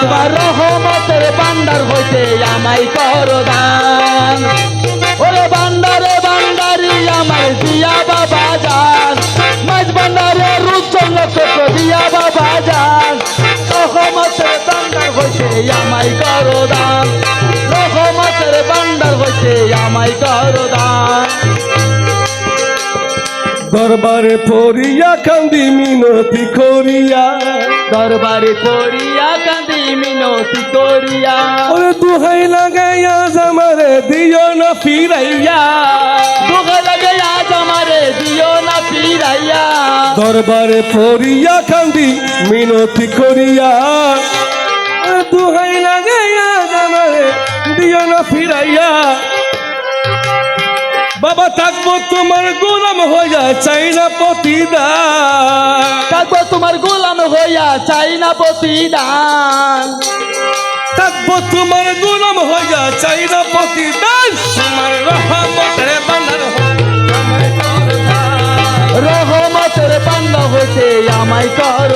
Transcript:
তোমার রহমতের বান্দার হইতে আমায় করো দান ওরে বান্দারে বান্দারি আমার দিয়া বাবা যান। মাঝ বান্দারে রূপচন্দ্র নক্ষত্র দিয়া বাবা যান। রহমতের বান্দার হইতে আমায় করো দান রহমতের বান্দার হইতে আমায় করো দান দরবারে পড়িয়া কান্দি মিনতি করিয়া দরবারে পড়িয়া কান্দি মিনতি করিয়া। ওরে দুহাই লাগাইয়া জামারে দিও না ফিরাইয়া। দুঃখ লাগে আজ আমারে দিও না ফিরাইয়া। দরবারে পড়িয়া কান্দি মিনতি করিয়া। দুহাই লাগাইয়া জামারে দিও না ফিরাইয়া। বাবা থাকব তোমার গোলাম হইয়া চাই না প্রতিদান। চাই না প্রতিদান। থাকব তোমার গোলাম হইয়া চাই না প্রতিদান। তোমার রহমতের বান্দার করদান। রহমতের বান্দা হইতে আমায় কর